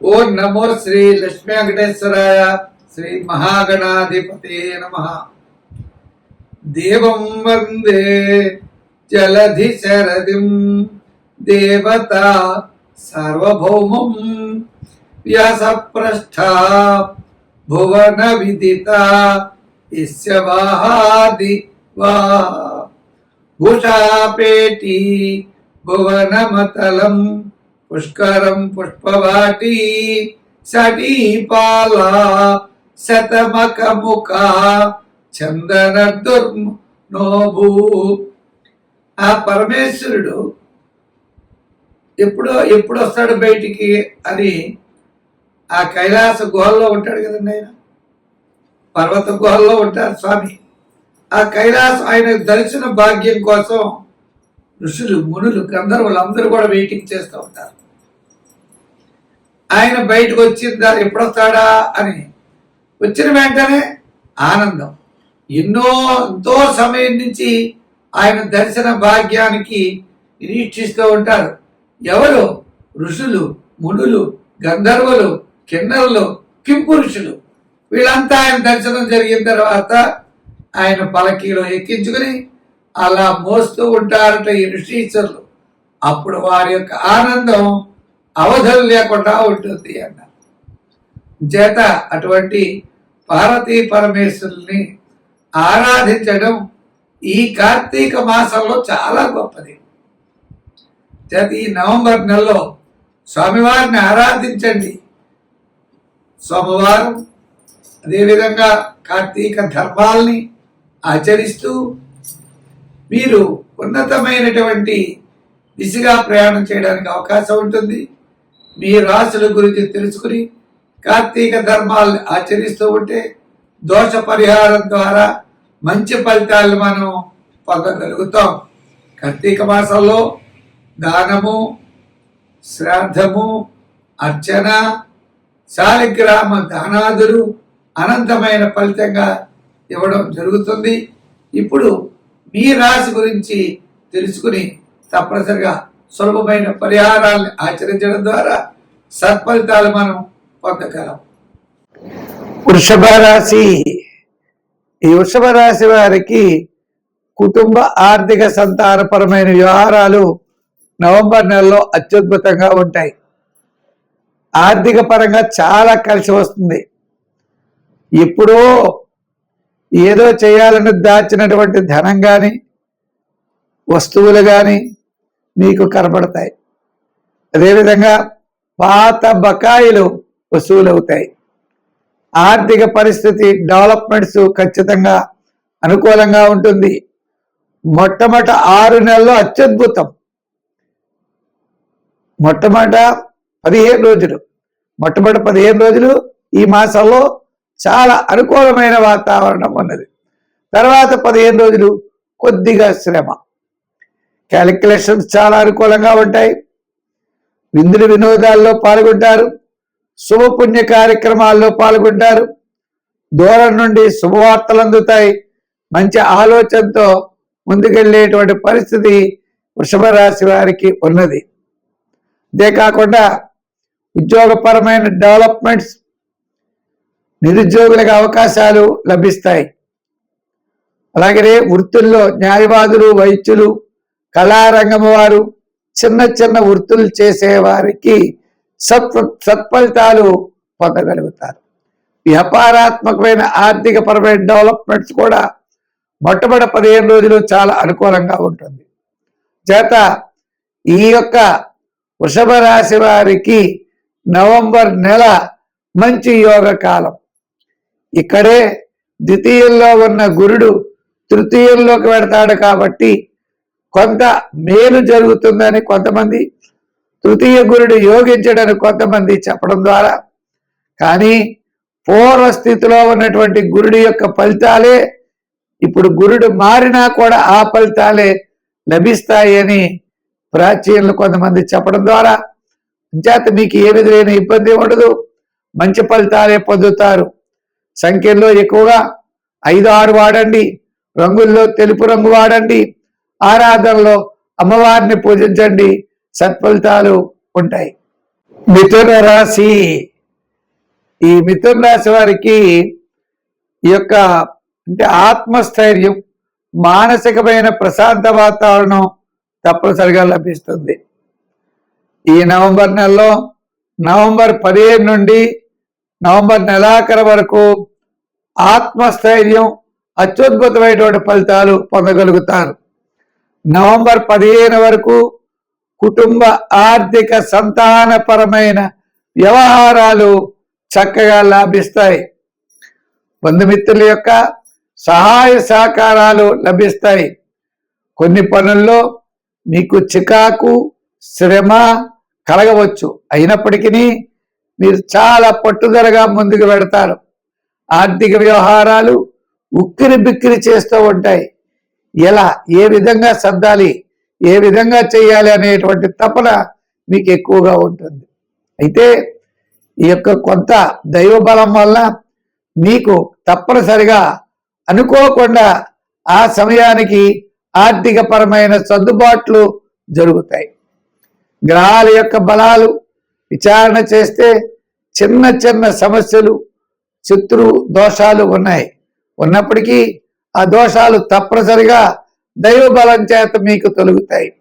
ఓం నమో శ్రీ లక్ష్మీ వెంకటేశ్వరాయ శ్రీ మహాగణాధిపతే నమ దేవం వందే జలధి శరదిం దేవత సార్వభౌమం వ్యాసప్రస్థ భువన విదిత ఇస్య వాహాది వా భూషాపేటి భువనమతలం పుష్కరం పుష్పవాటి సటీపాల శతమకముఖ చందన దుర్నోభూ ఆ పరమేశ్వరుడు ఎప్పుడో ఎప్పుడు వస్తాడు బయటికి అని ఆ కైలాస గుహల్లో ఉంటాడు కదండి ఆయన. పర్వత గుహల్లో ఉంటారు స్వామి. ఆ కైలాసం ఆయన దర్శన భాగ్యం కోసం ఋషులు మునులు గంధర్వులు అందరూ కూడా వెయిటింగ్ చేస్తూ ఉంటారు. ఆయన బయటకు వచ్చిందా ఎప్పుడొస్తాడా అని వచ్చిన వెంటనే ఆనందం. ఎన్నో ఎంతో సమయం నుంచి ఆయన దర్శన భాగ్యానికి నిరీక్షిస్తూ ఉంటారు. ఎవరు? ఋషులు మునులు గంధర్వులు కిన్నరులు కింపురుషులు వీళ్ళంతా ఆయన దర్శనం జరిగిన తర్వాత ఆయన పలకీలో ఎక్కించుకుని అలా మోస్తూ ఉంటారట ఈ ఋషీశ్వరులు. అప్పుడు వారి యొక్క ఆనందం అవధులు లేకుండా ఉంటుంది అన్నారు. చేత అటువంటి పార్వతీ పరమేశ్వరుల్ని ఆరాధించడం ఈ కార్తీక మాసంలో చాలా గొప్పది. చేత ఈ నవంబర్ నెలలో స్వామివారిని ఆరాధించండి. సోమవారం అదేవిధంగా కార్తీక ధర్మాల్ని ఆచరిస్తూ మీరు ఉన్నతమైనటువంటి దిశగా ప్రయాణం చేయడానికి అవకాశం ఉంటుంది. మీ రాశుల గురించి తెలుసుకుని కార్తీక ధర్మాలను ఆచరిస్తూ ఉంటే దోష పరిహారం ద్వారా మంచి ఫలితాలు మనం పొందగలుగుతాం. కార్తీక మాసంలో దానము శ్రాద్ధము అర్చన శాలిగ్రామ దానాదులు అనంతమైన ఫలితంగా ఇవ్వడం జరుగుతుంది. ఇప్పుడు మీ రాశి గురించి తెలుసుకుని తప్పనిసరిగా సులభమైన పరిహారాలను ఆచరించడం ద్వారా సత్ఫలితాలు మనం పొందగలం. వృషభ రాశి. ఈ వృషభ రాశి వారికి కుటుంబ ఆర్థిక సంతానపరమైన వ్యవహారాలు నవంబర్ నెలలో అత్యద్భుతంగా ఉంటాయి. ఆర్థిక పరంగా చాలా కలిసి వస్తుంది. ఎప్పుడో ఏదో చేయాలని దాచినటువంటి ధనం కానీ వస్తువులు కానీ మీకు కనబడతాయి. అదేవిధంగా పాత బకాయిలు వసూలవుతాయి. ఆర్థిక పరిస్థితి డెవలప్మెంట్స్ ఖచ్చితంగా అనుకూలంగా ఉంటుంది. మొట్టమొదట ఆరు నెలల్లో అత్యద్భుతం. మొట్టమొదట పదిహేను రోజులు. మొట్టమొదటి పదిహేను రోజులు ఈ మాసంలో చాలా అనుకూలమైన వాతావరణం ఉన్నది. తర్వాత పదిహేను రోజులు కొద్దిగా శ్రమ. క్యాలిక్యులేషన్స్ చాలా అనుకూలంగా ఉంటాయి. విందుడి వినోదాల్లో పాల్గొంటారు. శుభపుణ్య కార్యక్రమాల్లో పాల్గొంటారు. దూరం నుండి శుభవార్తలు అందుతాయి. మంచి ఆలోచనతో ముందుకెళ్ళేటువంటి పరిస్థితి వృషభ రాశి వారికి ఉన్నది. అంతేకాకుండా ఉద్యోగపరమైన డెవలప్మెంట్స్ నిరుద్యోగులకు అవకాశాలు లభిస్తాయి. అలాగే వృత్తుల్లో న్యాయవాదులు వైద్యులు కళారంగం వారు చిన్న చిన్న వృత్తులు చేసేవారికి సత్ సత్ఫలితాలు పొందగలుగుతారు. వ్యాపారాత్మకమైన ఆర్థిక పరమైన డెవలప్మెంట్స్ కూడా మొట్టమొదటి పదిహేను రోజులు చాలా అనుకూలంగా ఉంటుంది. చేత ఈ యొక్క వృషభ రాశి వారికి నవంబర్ నెల మంచి యోగ కాలం ఇక్కడే ద్వితీయంలో ఉన్న గురుడు తృతీయంలోకి పెడతాడు కాబట్టి కొంత మేలు జరుగుతుందని కొంతమంది తృతీయ గురుడు యోగించడని కొంతమంది చెప్పడం ద్వారా. కానీ పూర్వ స్థితిలో ఉన్నటువంటి గురుడు యొక్క ఫలితాలే ఇప్పుడు గురుడు మారినా కూడా ఆ ఫలితాలే లభిస్తాయి అని ప్రాచీనులు కొంతమంది చెప్పడం ద్వారా. చేత మీకు ఏ విధమైన ఇబ్బంది ఉండదు. మంచి ఫలితాలే పొందుతారు. సంఖ్యల్లో ఎక్కువగా ఐదు ఆరు వాడండి రంగుల్లో తెలుపు రంగు వాడండి ఆరాధనలో అమ్మవారిని పూజించండి సత్ఫలితాలు ఉంటాయి. మిథున రాశి. ఈ మిథున రాశి వారికి ఈ యొక్క అంటే ఆత్మస్థైర్యం మానసికమైన ప్రశాంత వాతావరణం తప్పనిసరిగా లభిస్తుంది. ఈ నవంబర్ నెలలో నవంబర్ పదిహేను నుండి నవంబర్ నెలాఖరు వరకు ఆత్మస్థైర్యం అత్యద్భుతమైనటువంటి ఫలితాలు పొందగలుగుతారు. నవంబర్ పదిహేను వరకు కుటుంబ ఆర్థిక సంతానపరమైన వ్యవహారాలు చక్కగా లాభిస్తాయి. బంధుమిత్రుల యొక్క సహాయ సహకారాలు లభిస్తాయి. కొన్ని పనుల్లో మీకు చికాకు శ్రమ కలగవచ్చు. అయినప్పటికీ మీరు చాలా పట్టుదలగా ముందుకు పెడతారు. ఆర్థిక వ్యవహారాలు ఉక్కిరి బిక్కిరి చేస్తూ ఉంటాయి. ఎలా? ఏ విధంగా సర్దాలి? ఏ విధంగా చేయాలి అనేటువంటి తపన మీకు ఎక్కువగా ఉంటుంది. అయితే ఈ యొక్క కొంత దైవ బలం వల్ల మీకు తప్పనిసరిగా అనుకోకుండా ఆ సమయానికి ఆర్థిక పరమైన సర్దుబాట్లు జరుగుతాయి. గ్రహాల యొక్క బలాలు విచారణ చేస్తే చిన్న చిన్న సమస్యలు శత్రు దోషాలు ఉన్నాయి. ఉన్నప్పటికీ ఆ దోషాలు తప్పనిసరిగా దైవబలం చేత మీకు తొలుగుతాయి.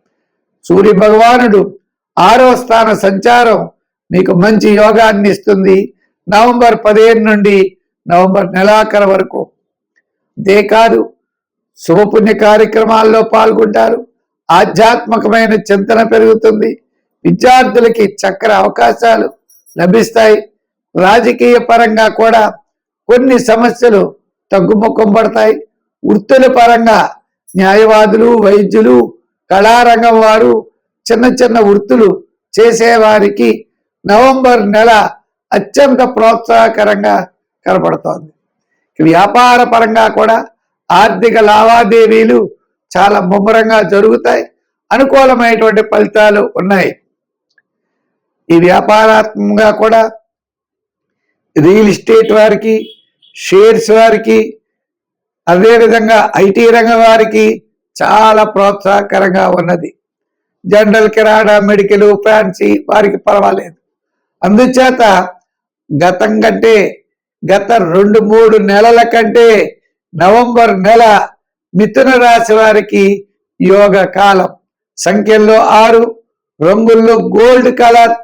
సూర్య భగవానుడు ఆరో స్థాన సంచారం మీకు మంచి యోగాన్ని ఇస్తుంది. నవంబర్ పదిహేను నుండి నవంబర్ నెలాఖరు వరకు. అంతేకాదు శుభపుణ్య కార్యక్రమాల్లో పాల్గొంటారు. ఆధ్యాత్మికమైన చింతన పెరుగుతుంది. విద్యార్థులకి చక్కర అవకాశాలు. లభిస్తాయి. రాజకీయ పరంగా కూడా కొన్ని సమస్యలు తగ్గుముఖం పడతాయి. వృత్తుల పరంగా న్యాయవాదులు వైద్యులు కళారంగం వారు చిన్న చిన్న వృత్తులు చేసేవారికి నవంబర్ నెల అత్యంత ప్రోత్సాహకరంగా కనపడుతోంది. వ్యాపార పరంగా కూడా ఆర్థిక లావాదేవీలు చాలా ముమ్మరంగా జరుగుతాయి. అనుకూలమైనటువంటి ఫలితాలు ఉన్నాయి. ఈ వ్యాపారాత్మకంగా కూడా రియల్ ఎస్టేట్ వారికి షేర్స్ వారికి అదేవిధంగా ఐటీ రంగం వారికి చాలా ప్రోత్సాహకరంగా ఉన్నది. జనరల్ కిరాణా మెడికల్ ఫ్యాన్సీ వారికి పర్వాలేదు. అందుచేత గతం కంటే గత రెండు మూడు నెలల కంటే నవంబర్ నెల మిథున రాశి వారికి యోగ కాలం. సంఖ్యల్లో ఆరు రంగుల్లో గోల్డ్ కలర్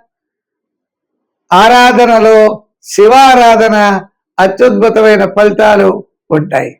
ఆరాధనలో శివారాధన అత్యద్భుతమైన ఫలితాలు ఉంటాయి.